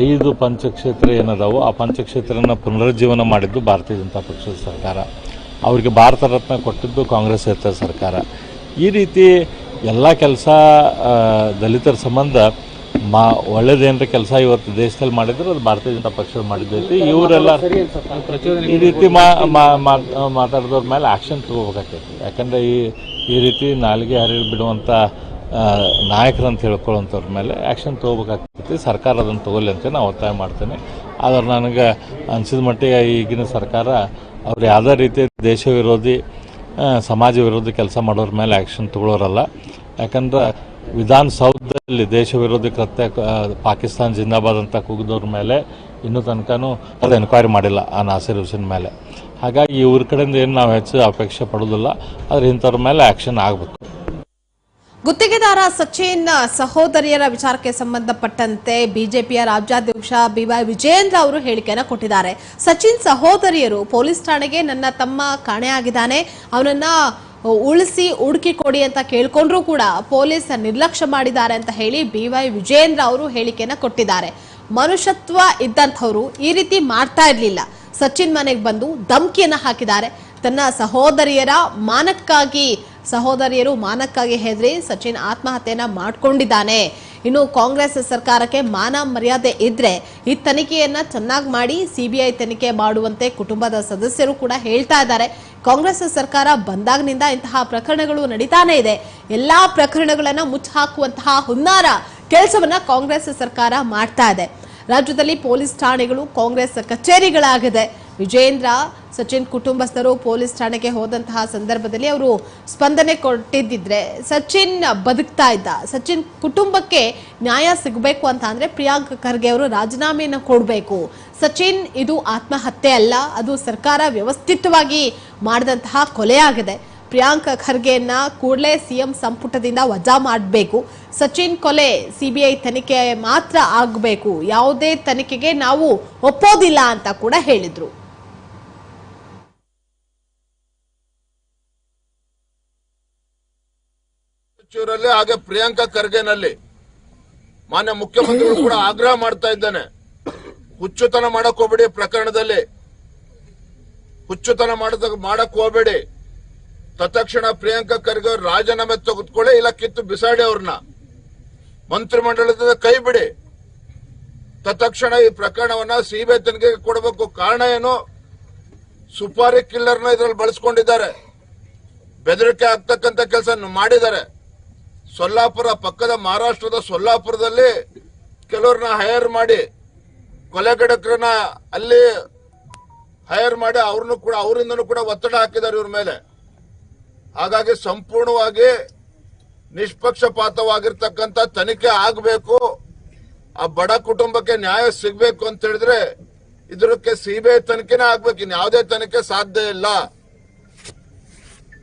ಐದು ಪಂಚಕ್ಷೇತ್ರ ಏನದಾವು ಆ ಪಂಚಕ್ಷೇತ್ರನ ಪುನರುಜ್ಜೀವನ ಮಾಡಿದ್ದು ಭಾರತೀಯ ಜನತಾ ಪಕ್ಷದ ಸರ್ಕಾರ. ಅವರಿಗೆ ಭಾರತ ರತ್ನ ಕೊಟ್ಟಿದ್ದು ಕಾಂಗ್ರೆಸ್ಸೇತರ ಸರ್ಕಾರ. ಈ ರೀತಿ ಎಲ್ಲ ಕೆಲಸ ದಲಿತರ ಸಂಬಂಧ ಮಾ, ಒಳ್ಳೇದೇನ್ರ ಕೆಲಸ ಇವತ್ತು ದೇಶದಲ್ಲಿ ಮಾಡಿದ್ರೆ, ಅದು ಭಾರತೀಯ ಜನತಾ ಪಕ್ಷದ ಮಾಡಿದ್ದೈತಿ ಇವರೆಲ್ಲ ಈ ರೀತಿ ಮಾತಾಡಿದವ್ರ ಮೇಲೆ ಆ್ಯಕ್ಷನ್ ತಗೋಬೇಕಾಗ್ತೈತಿ. ಯಾಕಂದರೆ ಈ ಈ ರೀತಿ ನಾಲಿಗೆ ಹರಿ ಬಿಡುವಂಥ ನಾಯಕರು ಅಂತ ಹೇಳ್ಕೊಳ್ಳೋಂಥವ್ರ ಮೇಲೆ ಆ್ಯಕ್ಷನ್ ತೊಗೋಬೇಕಾಗ್ತೈತಿ. ಸರ್ಕಾರ ಅದನ್ನು ತಗೊಳ್ಳಿ ಅಂತ ನಾನು ಒತ್ತಾಯ ಮಾಡ್ತೇನೆ. ಆದ್ರೆ ನನಗೆ ಅನಿಸಿದ ಮಟ್ಟಿಗೆ ಈಗಿನ ಸರ್ಕಾರ ಅವ್ರು ಯಾವುದೇ ರೀತಿ ದೇಶ ವಿರೋಧಿ ಸಮಾಜ ವಿರೋಧಿ ಕೆಲಸ ಮಾಡೋರ ಮೇಲೆ ಆ್ಯಕ್ಷನ್ ತಗೊಳ್ಳೋರಲ್ಲ ಯಾಕಂದ್ರೆ ವಿಧಾನಸೌಧದಲ್ಲಿ ದೇಶ ವಿರೋಧಿ ಕೃತ್ಯ ಪಾಕಿಸ್ತಾನ ಪಾಕಿಸ್ತಾನ್ ಜಿಂದಾಬಾದ್ ಅಂತ ಕೂಗಿದವ್ರ ಮೇಲೆ ಇನ್ನೂ ತನಕನೂ ಅದು ಎನ್ಕ್ವೈರಿ ಮಾಡಿಲ್ಲ ಆ ನಾಸಿರ್ ಹುಸೇನ್ ಮೇಲೆ. ಹಾಗಾಗಿ ಇವ್ರ ಕಡೆಯಿಂದ ಏನು ನಾವು ಹೆಚ್ಚು ಅಪೇಕ್ಷೆ ಪಡೋದಿಲ್ಲ. ಆದರೆ ಇಂಥವ್ರ ಮೇಲೆ ಆ್ಯಕ್ಷನ್ ಆಗಬೇಕು. ಗುತ್ತಿಗೆದಾರ ಸಚಿನ್ ಸಹೋದರಿಯರ ವಿಚಾರಕ್ಕೆ ಸಂಬಂಧಪಟ್ಟಂತೆ ಬಿಜೆಪಿಯ ರಾಜ್ಯಾಧ್ಯಕ್ಷ ಬಿವೈ ವಿಜಯೇಂದ್ರ ಅವರು ಹೇಳಿಕೆಯನ್ನು ಕೊಟ್ಟಿದ್ದಾರೆ. ಸಚಿನ್ ಸಹೋದರಿಯರು ಪೊಲೀಸ್ ಠಾಣೆಗೆ ನನ್ನ ತಮ್ಮ ಕಾಣೆಯಾಗಿದ್ದಾನೆ. ಅವನನ್ನ ಉಳಿಸಿ ಹುಡುಕಿ ಕೊಡಿ ಅಂತ ಕೇಳ್ಕೊಂಡ್ರೂ ಕೂಡ ಪೊಲೀಸ್ ನಿರ್ಲಕ್ಷ್ಯ ಮಾಡಿದ್ದಾರೆ ಅಂತ ಹೇಳಿ ಬಿವೈ ವಿಜಯೇಂದ್ರ ಅವರು ಹೇಳಿಕೆಯನ್ನು ಕೊಟ್ಟಿದ್ದಾರೆ. ಮನುಷ್ಯತ್ವ ಇದ್ದಂಥವ್ರು ಈ ರೀತಿ ಮಾಡ್ತಾ ಇರಲಿಲ್ಲ. ಸಚಿನ್ ಮನೆಗೆ ಬಂದು ಧಮ್ಕಿಯನ್ನು ಹಾಕಿದ್ದಾರೆ. ತನ್ನ ಸಹೋದರಿಯರ ಮಾನಕ್ಕಾಗಿ ಸಹೋದರಿಯರು ಮಾನಕ್ಕಾಗಿ ಹೆದರಿ ಸಚಿನ್ ಆತ್ಮಹತ್ಯೆಯನ್ನ ಮಾಡಿಕೊಂಡಿದ್ದಾನೆ. ಇನ್ನು ಕಾಂಗ್ರೆಸ್ ಸರ್ಕಾರಕ್ಕೆ ಮಾನ ಮರ್ಯಾದೆ ಇದ್ರೆ ಈ ತನಿಖೆಯನ್ನ ಚೆನ್ನಾಗಿ ಮಾಡಿ ಸಿಬಿಐ ತನಿಖೆ ಮಾಡುವಂತೆ ಕುಟುಂಬದ ಸದಸ್ಯರು ಕೂಡ ಹೇಳ್ತಾ ಇದ್ದಾರೆ. ಕಾಂಗ್ರೆಸ್ ಸರ್ಕಾರ ಬಂದಾಗಿನಿಂದ ಇಂತಹ ಪ್ರಕರಣಗಳು ನಡೀತಾನೆ ಇದೆ. ಎಲ್ಲಾ ಪ್ರಕರಣಗಳನ್ನ ಮುಚ್ಚಾಕುವಂತಹ ಹುನ್ನಾರ ಕೆಲಸವನ್ನ ಕಾಂಗ್ರೆಸ್ ಸರ್ಕಾರ ಮಾಡ್ತಾ ಇದೆ. ರಾಜ್ಯದಲ್ಲಿ ಪೊಲೀಸ್ ಠಾಣೆಗಳು ಕಾಂಗ್ರೆಸ್ ಕಚೇರಿಗಳಾಗಿದೆ. ವಿಜೇಂದ್ರ ಸಚಿನ್ ಕುಟುಂಬಸ್ಥರು ಪೊಲೀಸ್ ಠಾಣೆಗೆ ಹೋದಂತಹ ಸಂದರ್ಭದಲ್ಲಿ ಅವರು ಸ್ಪಂದನೆ ಕೊಟ್ಟಿದ್ದಿದ್ರೆ ಸಚಿನ್ ಬದುಕ್ತಾ ಇದ್ದ. ಸಚಿನ್ ಕುಟುಂಬಕ್ಕೆ ನ್ಯಾಯ ಸಿಗಬೇಕು ಅಂತ ಅಂದ್ರೆ ಪ್ರಿಯಾಂಕ್ ಖರ್ಗೆ ಅವರು ರಾಜೀನಾಮೆಯನ್ನು ಕೊಡಬೇಕು. ಸಚಿನ್, ಇದು ಆತ್ಮಹತ್ಯೆ ಅಲ್ಲ, ಅದು ಸರ್ಕಾರ ವ್ಯವಸ್ಥಿತವಾಗಿ ಮಾಡಿದಂತಹ ಕೊಲೆಯಾಗಿದೆ ಪ್ರಿಯಾಂಕ್ ಖರ್ಗೆಯನ್ನ ಕೂಡಲೇ ಸಿಎಂ ಸಂಪುಟದಿಂದ ವಜಾ ಮಾಡಬೇಕು. ಸಚಿನ್ ಕೊಲೆ ಸಿಬಿಐ ತನಿಖೆ ಮಾತ್ರ ಆಗಬೇಕು. ಯಾವುದೇ ತನಿಖೆಗೆ ನಾವು ಒಪ್ಪೋದಿಲ್ಲ ಅಂತ ಕೂಡ ಹೇಳಿದ್ರು. ರಾಯಚೂರಲ್ಲಿ ಹಾಗೆ ಪ್ರಿಯಾಂಕಾ ಖರ್ಗೆನಲ್ಲಿ. ಮಾನ್ಯ ಮುಖ್ಯಮಂತ್ರಿಗಳು ಕೂಡ ಆಗ್ರಹ ಮಾಡ್ತಾ ಇದ್ದಾನೆ. ಹುಚ್ಚುತನ ಮಾಡಕ್ ಹೋಗ್ಬೇಡಿ ಪ್ರಕರಣದಲ್ಲಿ. ಹುಚ್ಚುತನ ಮಾಡದ, ಮಾಡಕ್ ಹೋಗ್ಬೇಡಿ. ತತ್ಕ್ಷಣ ಪ್ರಿಯಾಂಕಾ ಖರ್ಗೆ ಅವ್ರು ರಾಜೀನಾಮೆ ತೆಗೆದುಕೊಳ್ಳಿ, ಇಲ್ಲ ಕಿತ್ತು ಬಿಸಾಡಿ ಅವ್ರನ್ನ. ಮಂತ್ರಿಮಂಡಲದಿಂದ ಕೈ ಬಿಡಿ. ತತ್ಕ್ಷಣ ಈ ಪ್ರಕರಣವನ್ನ ಸಿಬಿಐ ತನಿಖೆಗೆ ಕೊಡಬೇಕು. ಕಾರಣ ಏನು? ಸುಪಾರಿ ಕಿಲ್ಲರ್ನ ಇದ್ರಲ್ಲಿ ಬಳಸ್ಕೊಂಡಿದ್ದಾರೆ. ಬೆದರಿಕೆ ಆಗ್ತಕ್ಕಂತ ಕೆಲಸ ಮಾಡಿದ್ದಾರೆ. ಸೊಲ್ಲಾಪುರ, ಪಕ್ಕದ ಮಹಾರಾಷ್ಟ್ರದ ಸೊಲ್ಲಾಪುರದಲ್ಲಿ ಕೆಲವ್ರನ್ನ ಹೈರ್ ಮಾಡಿ ಕೊಲೆಗಡಕರನ್ನ ಅಲ್ಲಿ ಹೈರ್ ಮಾಡಿ ಅವ್ರನ್ನು ಕೂಡ, ಅವರಿಂದನೂ ಕೂಡ ಒತ್ತಡ ಹಾಕಿದ್ದಾರೆ ಇವ್ರ ಮೇಲೆ. ಹಾಗಾಗಿ ಸಂಪೂರ್ಣವಾಗಿ ನಿಷ್ಪಕ್ಷಪಾತವಾಗಿರ್ತಕ್ಕಂಥ ತನಿಖೆ ಆಗಬೇಕು. ಆ ಬಡ ಕುಟುಂಬಕ್ಕೆ ನ್ಯಾಯ ಸಿಗಬೇಕು ಅಂತ ಹೇಳಿದ್ರೆ ಇದಕ್ಕೆ ಸಿಬಿಐ ತನಿಖೆನೇ ಆಗ್ಬೇಕು. ಇನ್ನು ಯಾವುದೇ ತನಿಖೆ ಸಾಧ್ಯ ಇಲ್ಲ.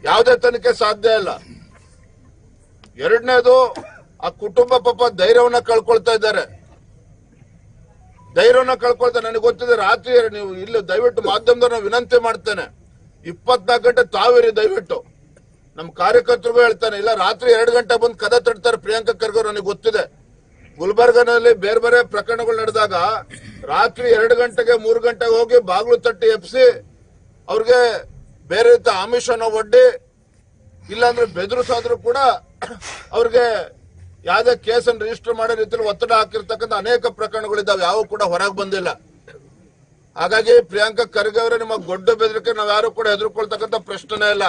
ಯಾವುದೇ ತನಿಖೆ ಸಾಧ್ಯ ಇಲ್ಲ. ಎರಡನೇದು, ಆ ಕುಟುಂಬ ಪಾಪ ಧೈರ್ಯವನ್ನ ಕಳ್ಕೊಳ್ತಾ ಇದ್ದಾರೆ. ಧೈರ್ಯವನ್ನ ಕಳ್ಕೊಳ್ತಾ ನನಗೆ ಗೊತ್ತಿದೆ, ರಾತ್ರಿ ನೀವು ಇಲ್ಲಿ ದಯವಿಟ್ಟು ಮಾಧ್ಯಮದವ್ರನ್ನ ವಿನಂತಿ ಮಾಡ್ತೇನೆ. ಇಪ್ಪತ್ನಾಲ್ಕು ಗಂಟೆ ತಾವಿರಿ ದಯವಿಟ್ಟು. ನಮ್ಮ ಕಾರ್ಯಕರ್ತರು ಹೇಳ್ತಾನೆ, ಇಲ್ಲ, ರಾತ್ರಿ ಎರಡು ಗಂಟೆ ಬಂದು ಕದ ತಡ್ತಾರೆ ಪ್ರಿಯಾಂಕಾ ಖರ್ಗೆ ನನಗೆ ಗೊತ್ತಿದೆ. ಗುಲ್ಬರ್ಗನಲ್ಲಿ ಬೇರೆ ಬೇರೆ ಪ್ರಕರಣಗಳು ನಡೆದಾಗ, ರಾತ್ರಿ ಎರಡು ಗಂಟೆಗೆ ಮೂರು ಗಂಟೆಗೆ ಹೋಗಿ ಬಾಗಿಲು ತಟ್ಟಿ ಎಪ್ಸಿ ಅವ್ರಿಗೆ ಬೇರೆ ರೀತಿ ಆಮಿಷನ ಒಡ್ಡಿ, ಇಲ್ಲಾಂದ್ರೆ ಬೆದರಿಸಾದ್ರೂ ಕೂಡ ಅವ್ರಿಗೆ ಯಾವುದೇ ಕೇಸನ್ನು ರಿಜಿಸ್ಟರ್ ಮಾಡೋ ರೀತಿಯಲ್ಲಿ ಒತ್ತಡ ಹಾಕಿರ್ತಕ್ಕಂಥ ಅನೇಕ ಪ್ರಕರಣಗಳಿದ್ದಾವೆ ಯಾವ ಕೂಡ ಹೊರಗೆ ಬಂದಿಲ್ಲ. ಹಾಗಾಗಿ ಪ್ರಿಯಾಂಕಾ ಖರ್ಗೆ ಅವರೇ ನಿಮ್ಮ ದೊಡ್ಡ ಬೆದರಿಕೆ, ನಾವು ಯಾರು ಕೂಡ ಹೆದರ್ಕೊಳ್ತಕ್ಕಂಥ ಪ್ರಶ್ನೆನೇ ಇಲ್ಲ.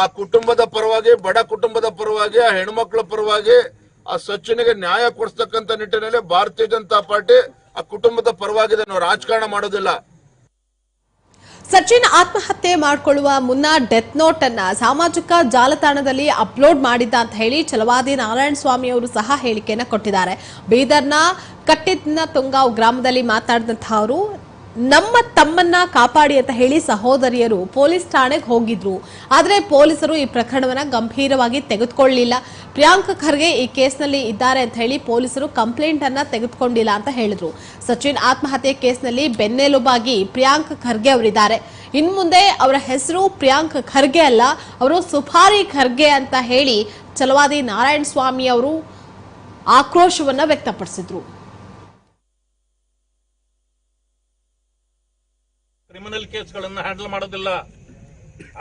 ಆ ಕುಟುಂಬದ ಪರವಾಗಿ, ಬಡ ಕುಟುಂಬದ ಪರವಾಗಿ, ಆ ಹೆಣ್ಮಕ್ಳ ಪರವಾಗಿ, ಆ ಸಚಿನಿಗೆ ನ್ಯಾಯ ಕೊಡಿಸ್ತಕ್ಕಂಥ ನಿಟ್ಟಿನಲ್ಲಿ ಭಾರತೀಯ ಜನತಾ ಪಾರ್ಟಿ ಆ ಕುಟುಂಬದ ಪರವಾಗಿದೆ ನಾವು ರಾಜಕಾರಣ ಮಾಡೋದಿಲ್ಲ. ಸಚಿನ್ ಆತ್ಮಹತ್ಯೆ ಮಾಡಿಕೊಳ್ಳುವ ಮುನ್ನ ಡೆತ್ ನೋಟ್ ಅನ್ನ ಸಾಮಾಜಿಕ ಜಾಲತಾಣದಲ್ಲಿ ಅಪ್ಲೋಡ್ ಮಾಡಿದ್ದ ಅಂತ ಹೇಳಿ ಚಲವಾದಿ ನಾರಾಯಣ ಸ್ವಾಮಿ ಅವರು ಸಹ ಹೇಳಿಕೆಯನ್ನ ಕೊಟ್ಟಿದ್ದಾರೆ. ಬೀದರ್ನ ಕಟ್ಟಿದ್ನ ತುಂಗಾವ್ ಗ್ರಾಮದಲ್ಲಿ ಮಾತಾಡಿದಂತಹ ಅವರು ನಮ್ಮ ತಮ್ಮನ್ನ ಕಾಪಾಡಿ ಅಂತ ಹೇಳಿ ಸಹೋದರಿಯರು ಪೊಲೀಸ್ ಠಾಣೆಗೆ ಹೋಗಿದ್ರು. ಆದ್ರೆ ಪೊಲೀಸರು ಈ ಪ್ರಕರಣವನ್ನ ಗಂಭೀರವಾಗಿ ತೆಗೆದುಕೊಳ್ಳಲಿಲ್ಲ. ಪ್ರಿಯಾಂಕ್ ಖರ್ಗೆ ಈ ಕೇಸ್ನಲ್ಲಿ ಇದ್ದಾರೆ ಅಂತ ಹೇಳಿ ಪೊಲೀಸರು ಕಂಪ್ಲೇಂಟ್ ಅನ್ನ ತೆಗೆದುಕೊಂಡಿಲ್ಲ ಅಂತ ಹೇಳಿದ್ರು. ಸಚಿನ್ ಆತ್ಮಹತ್ಯೆ ಕೇಸ್ನಲ್ಲಿ ಬೆನ್ನೆಲುಬಾಗಿ ಪ್ರಿಯಾಂಕ್ ಖರ್ಗೆ ಅವರಿದ್ದಾರೆ. ಇನ್ ಮುಂದೆ ಅವರ ಹೆಸರು ಪ್ರಿಯಾಂಕ್ ಖರ್ಗೆ ಅಲ್ಲ, ಅವರು ಸುಪಾರಿ ಖರ್ಗೆ ಅಂತ ಹೇಳಿ ಚಲವಾದಿ ನಾರಾಯಣ ಸ್ವಾಮಿ ಅವರು ಆಕ್ರೋಶವನ್ನ ವ್ಯಕ್ತಪಡಿಸಿದ್ರು. ಕ್ರಿಮಿನಲ್ ಕೇಸ್ಗಳನ್ನು ಹ್ಯಾಂಡಲ್ ಮಾಡೋದಿಲ್ಲ.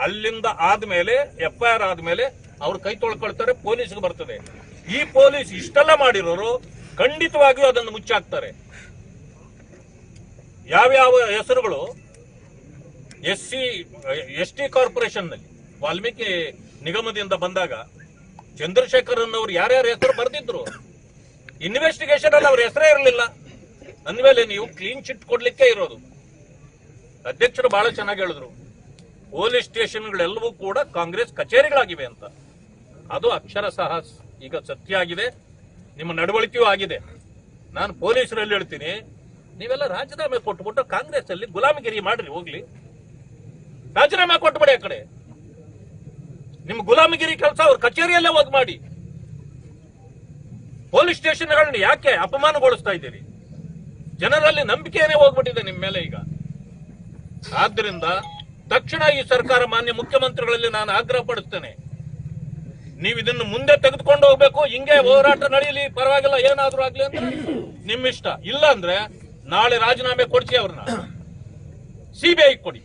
ಅಲ್ಲಿಂದ ಆದ್ಮೇಲೆ ಎಫ್ ಐ ಆರ್ ಆದ್ಮೇಲೆ ಅವ್ರು ಕೈ ತೊಳ್ಕೊಳ್ತಾರೆ, ಪೊಲೀಸ್ಗೆ ಬರ್ತದೆ. ಈ ಪೊಲೀಸ್ ಇಷ್ಟೆಲ್ಲ ಮಾಡಿರೋರು ಖಂಡಿತವಾಗಿಯೂ ಅದನ್ನು ಮುಚ್ಚಾಕ್ತಾರೆ. ಯಾವ್ಯಾವ ಹೆಸರುಗಳು? ಎಸ್ ಸಿ ಎಸ್ ಟಿ ಕಾರ್ಪೊರೇಷನ್ನಲ್ಲಿ ವಾಲ್ಮೀಕಿ ನಿಗಮದಿಂದ ಬಂದಾಗ ಚಂದ್ರಶೇಖರನ್ ಅವರು ಯಾರ್ಯಾರ ಹೆಸರು ಬರೆದಿದ್ರು? ಇನ್ವೆಸ್ಟಿಗೇಷನ್ ಅಲ್ಲಿ ಅವ್ರ ಹೆಸರೇ ಇರಲಿಲ್ಲ. ಅಂದ್ಮೇಲೆ ನೀವು ಕ್ಲೀನ್ ಚಿಟ್ ಕೊಡ್ಲಿಕ್ಕೆ ಇರೋದು. ಅಧ್ಯಕ್ಷರು ಬಹಳ ಚೆನ್ನಾಗಿ ಹೇಳಿದ್ರು. ಪೊಲೀಸ್ ಸ್ಟೇಷನ್ಗಳೆಲ್ಲವೂ ಕೂಡ ಕಾಂಗ್ರೆಸ್ ಕಚೇರಿಗಳಾಗಿವೆ ಅಂತ. ಅದು ಅಕ್ಷರ ಸಹ ಈಗ ಸತ್ಯ ಆಗಿದೆ. ನಿಮ್ಮ ನಡವಳಿಕೆಯೂ ಆಗಿದೆ. ನಾನು ಪೊಲೀಸರಲ್ಲಿ ಹೇಳ್ತೀನಿ, ನೀವೆಲ್ಲ ರಾಜೀನಾಮೆ ಕೊಟ್ಟುಬಿಟ್ಟು ಕಾಂಗ್ರೆಸ್ ಅಲ್ಲಿ ಗುಲಾಮಗಿರಿ ಮಾಡ್ರಿ, ಹೋಗ್ಲಿ. ರಾಜೀನಾಮೆ ಕೊಟ್ಬಿಡಿ ಆ ಕಡೆ. ನಿಮ್ಮ ಗುಲಾಮಗಿರಿ ಕೆಲಸ ಅವ್ರ ಕಚೇರಿಯಲ್ಲೇ ಹೋಗಿ ಮಾಡಿ. ಪೊಲೀಸ್ ಸ್ಟೇಷನ್ಗಳನ್ನ ಯಾಕೆ ಅಪಮಾನಗೊಳಿಸ್ತಾ ಇದ್ದೀರಿ? ಜನರಲ್ಲಿ ನಂಬಿಕೆನೇ ಹೋಗ್ಬಿಟ್ಟಿದೆ ನಿಮ್ಮ ಮೇಲೆ ಈಗ. ಆದ್ದರಿಂದ ತಕ್ಷಣ ಈ ಸರ್ಕಾರ ಮಾನ್ಯ ಮುಖ್ಯಮಂತ್ರಿಗಳಲ್ಲಿ ನಾನು ಆಗ್ರಹ ಪಡಿಸ್ತೇನೆ ನೀವು ಇದನ್ನು ಮುಂದೆ ತೆಗೆದುಕೊಂಡು ಹೋಗ್ಬೇಕು, ಹಿಂಗೆ ಹೋರಾಟ ನಡೆಯಲಿ ಪರವಾಗಿಲ್ಲ, ಏನಾದ್ರೂ ಆಗ್ಲಿ ಅಂತ ನಿಮ್ಮ ಇಷ್ಟ ಇಲ್ಲ ಅಂದ್ರೆ ನಾಳೆ ರಾಜೀನಾಮೆ ಕೊಡ್ಸಿ ಅವ್ರನ್ನ. ಸಿಬಿಐ ಕೊಡಿ.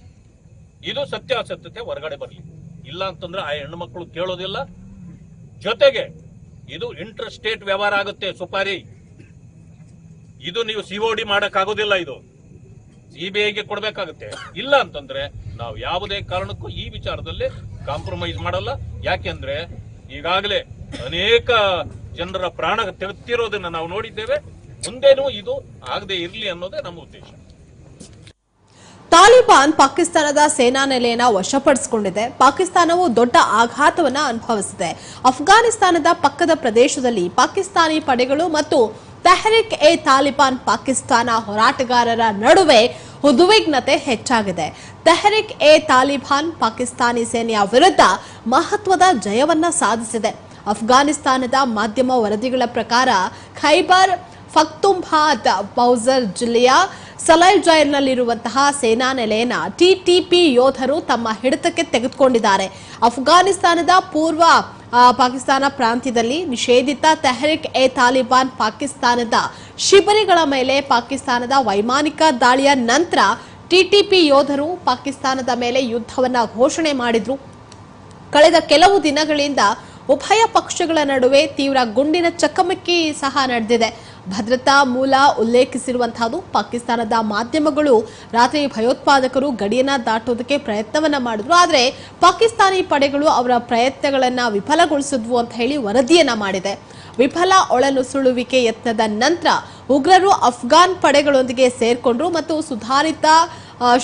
ಇದು ಸತ್ಯಾಸತ್ಯತೆ, ಹೊರಗಡೆ ಬರಲಿ. ಇಲ್ಲ ಅಂತಂದ್ರೆ ಆ ಹೆಣ್ಣು ಮಕ್ಕಳು ಕೇಳೋದಿಲ್ಲ. ಜೊತೆಗೆ ಇದು ಇಂಟರ್ ಸ್ಟೇಟ್ ವ್ಯವಹಾರ ಆಗುತ್ತೆ, ಸುಪಾರಿ. ಇದು ನೀವು ಸಿಒಡಿ ಮಾಡಕ್ ಆಗೋದಿಲ್ಲ ಇದು. ಸಿಬಿಐಗೆ ಕೊಡಬೇಕಾಗುತ್ತೆ. ಇಲ್ಲ ಅಂತಂದ್ರೆ ನಾವು ಯಾವುದೇ ಕಾರಣಕ್ಕೂ ಈ ವಿಚಾರದಲ್ಲಿ ಕಾಂಪ್ರಮೈಸ್ ಮಾಡಲ್ಲ. ಯಾಕೆಂದ್ರೆ ಈಗಾಗಲೇ ಅನೇಕ ಜನರ ಪ್ರಾಣ ತೆಗೆತ್ತಿರೋದನ್ನ ನಾವು ನೋಡಿದ್ದೇವೆ. ಮುಂದೇನೂ ಇದು ಆಗದೆ ಇರಲಿ ಅನ್ನೋದೇ ನಮ್ಮ ಉದ್ದೇಶ. ತಾಲಿಬಾನ್ ಪಾಕಿಸ್ತಾನದ ಸೇನಾ ನೆಲೆಯನ್ನ ವಶಪಡಿಸಿಕೊಂಡಿದೆ. ಪಾಕಿಸ್ತಾನವು ದೊಡ್ಡ ಆಘಾತವನ್ನ ಅನುಭವಿಸಿದೆ. ಅಫ್ಘಾನಿಸ್ತಾನದ ಪಕ್ಕದ ಪ್ರದೇಶದಲ್ಲಿ ಪಾಕಿಸ್ತಾನಿ ಪಡೆಗಳು ಮತ್ತು ತೆಹರಿಕ್ ಎ ತಾಲಿಬಾನ್ ಪಾಕಿಸ್ತಾನ ಹೋರಾಟಗಾರರ ನಡುವೆ ಉದ್ವಿಗ್ನತೆ ಹೆಚ್ಚಾಗಿದೆ. ತೆಹರಿಕ್ ಎ ತಾಲಿಬಾನ್ ಪಾಕಿಸ್ತಾನಿ ಸೇನೆಯ ವಿರುದ್ಧ ಮಹತ್ವದ ಜಯವನ್ನ ಸಾಧಿಸಿದೆ. ಅಫ್ಘಾನಿಸ್ತಾನದ ಮಾಧ್ಯಮ ವರದಿಗಳ ಪ್ರಕಾರ ಖೈಬರ್ ಫಕ್ತುಂಬಾದ್ ಬೌಸರ್ ಜಿಲ್ಲೆಯ ಸಲೈ ಜೈಲ್ನಲ್ಲಿರುವಂತಹ ಸೇನಾ ನೆಲೆಯನ್ನ ಟಿಟಿಪಿ ಯೋಧರು ತಮ್ಮ ಹಿಡಿತಕ್ಕೆ ತೆಗೆದುಕೊಂಡಿದ್ದಾರೆ. ಅಫ್ಘಾನಿಸ್ತಾನದ ಪೂರ್ವ ಪಾಕಿಸ್ತಾನ ಪ್ರಾಂತ್ಯದಲ್ಲಿ ನಿಷೇಧಿತ ತೆಹರಿಕ್ ಎ ತಾಲಿಬಾನ್ ಪಾಕಿಸ್ತಾನದ ಶಿಬಿರಗಳ ಮೇಲೆ ಪಾಕಿಸ್ತಾನದ ವೈಮಾನಿಕ ದಾಳಿಯ ನಂತರ ಟಿಟಿಪಿ ಯೋಧರು ಪಾಕಿಸ್ತಾನದ ಮೇಲೆ ಯುದ್ಧವನ್ನು ಘೋಷಣೆ ಮಾಡಿದ್ರು. ಕಳೆದ ಕೆಲವು ದಿನಗಳಿಂದ ಉಭಯ ಪಕ್ಷಗಳ ನಡುವೆ ತೀವ್ರ ಗುಂಡಿನ ಚಕಮಕಿ ಸಹ ನಡೆದಿದೆ. ಭದ್ರತಾ ಮೂಲ ಉಲ್ಲೇಖಿಸಿರುವಂತಹದ್ದು ಪಾಕಿಸ್ತಾನದ ಮಾಧ್ಯಮಗಳು ರಾತ್ರಿ ಭಯೋತ್ಪಾದಕರು ಗಡಿಯನ್ನ ದಾಟೋದಕ್ಕೆ ಪ್ರಯತ್ನವನ್ನ ಮಾಡಿದ್ರು. ಆದರೆ ಪಾಕಿಸ್ತಾನಿ ಪಡೆಗಳು ಅವರ ಪ್ರಯತ್ನಗಳನ್ನ ವಿಫಲಗೊಳಿಸಿದ್ವು ಅಂತ ಹೇಳಿ ವರದಿಯನ್ನ ಮಾಡಿದೆ. ವಿಫಲ ಒಳನುಸುಳುವಿಕೆ ಯತ್ನದ ನಂತರ ಉಗ್ರರು ಅಫ್ಘಾನ್ ಪಡೆಗಳೊಂದಿಗೆ ಸೇರ್ಕೊಂಡ್ರು ಮತ್ತು ಸುಧಾರಿತ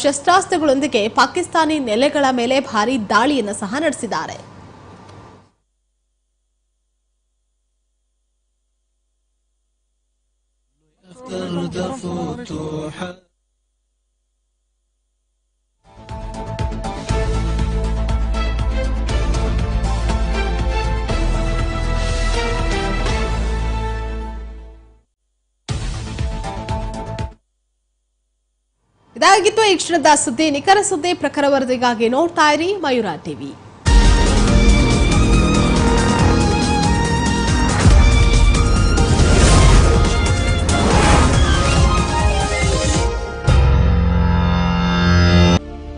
ಶಸ್ತ್ರಾಸ್ತ್ರಗಳೊಂದಿಗೆ ಪಾಕಿಸ್ತಾನಿ ನೆಲೆಗಳ ಮೇಲೆ ಭಾರಿ ದಾಳಿಯನ್ನು ಸಹ ನಡೆಸಿದ್ದಾರೆ. ಇದಾಗಿತ್ತು ಈ ಕ್ಷಣದ ಸುದ್ದಿ. ನಿಖರ ಸುದ್ದಿ ಪ್ರಖರ ವರದಿಗಾಗಿ ನೋಡ್ತಾ ಇರಿ ಮಯೂರ ಟಿವಿ.